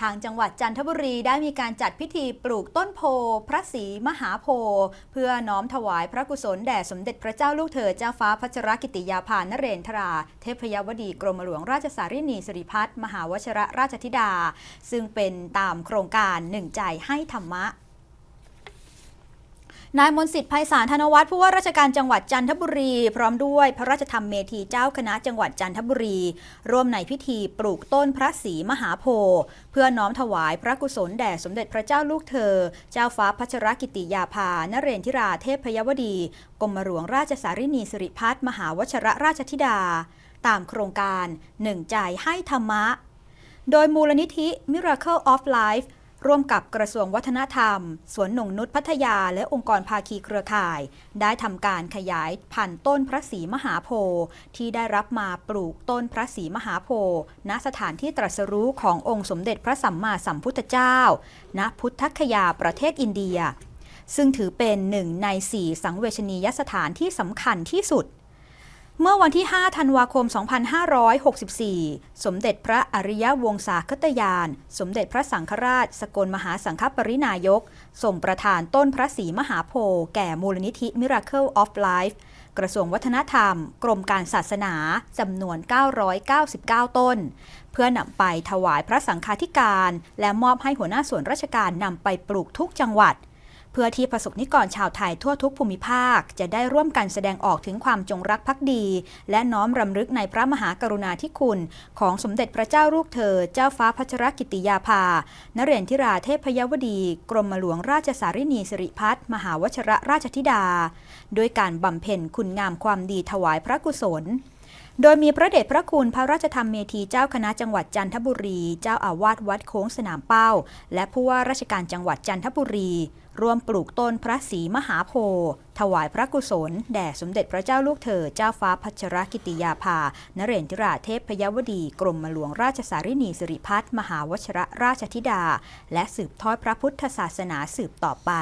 ทางจังหวัดจันทบุรีได้มีการจัดพิธีปลูกต้นโพ พระศรีมหาโพธิ์เพื่อน้อมถวายพระกุศลแด่สมเด็จพระเจ้าลูกเธอเจ้าฟ้าพัชรกิติยาภานเรนทรา เทพยวดีกรมหลวงราชสารินีสิริพัฒน์มหาวชรราชธิดา ซึ่งเป็นตามโครงการหนึ่งใจให้ธรรมะ นายมนสิทธิ์ไพศาลธนวัฒน์ผู้ว่าราชการจังหวัดจันทบุรี พร้อมด้วยพระราชธรรมเมธีเจ้าคณะจังหวัดจันทบุรี ร่วมในพิธีปลูกต้นพระศรีมหาโพธิ์เพื่อน้อมถวายพระกุศลแด่สมเด็จพระเจ้าลูกเธอ เจ้าฟ้าพัชรกิติยาภานเรนทิราเทพพยวดีกรมหลวงราชสารินีสิริพัฒน์มหาวชระราชธิดา ตามโครงการหนึ่งใจให้ธรรมะ โดยมูลนิธิ Miracle of Life ร่วมกับกระทรวงวัฒนธรรม สวนหนงนุษพัทยา และองค์กรภาคีเครือข่าย ได้ทำการขยายพันธุ์ต้นพระศรีมหาโพธิ์ที่ได้รับมาปลูกต้นพระศรีมหาโพธิ์ณสถานที่ตรัสรู้ขององค์สมเด็จพระสัมมาสัมพุทธเจ้า ณพุทธคยาประเทศอินเดีย ซึ่งถือเป็นหนึ่งในสี่สังเวชนียสถานที่สำคัญที่สุด เมื่อวันที่ 5 ธันวาคม 2564 สมเด็จพระอริยวงศาคตยาน สมเด็จพระสังฆราช สกลมหาสังฆปรินายกส่งประธานต้นพระศรีมหาโพธิ์แก่มูลนิธิ Miracle of Life กระทรวงวัฒนธรรม กรมการศาสนาจำนวน 999 ต้น เพื่อนำไปถวายพระสังฆาธิการ และมอบให้หัวหน้าส่วนราชการนำไปปลูกทุกจังหวัด เพื่อที่ประสบนิกรชาวไทยทั่วทุกภูมิภาค จะได้ร่วมกันแสดงออกถึงความจงรักภักดี และน้อมรำลึกในพระมหากรุณาธิคุณ ของสมเด็จพระเจ้าลูกเธอ เจ้าฟ้าพัชรกิติยาภานเรนทิราเทพยวดี กรมหลวงราชสารินีสิริพัฒน์มหาวชระราชธิดา ด้วยการบำเพ็ญคุณงามความดีถวายพระกุศล โดยมีพระเดชพระคุณพระราชธรรมเมธีเจ้าคณะจังหวัดจันทบุรี เจ้าอาวาสวัดโค้งสนามเป้า และผู้ว่าราชการจังหวัดจันทบุรี ร่วมปลูกต้นพระศรีมหาโพธิ์ถวายพระกุศล แด่สมเด็จพระเจ้าลูกเธอ เจ้าฟ้าพัชรกิติยาภา นเรนทิราเทพยวดี กรมหลวงราชสารินีสิริพัฒน์มหาวชรราชธิดา และสืบทอดพระพุทธศาสนาสืบต่อไป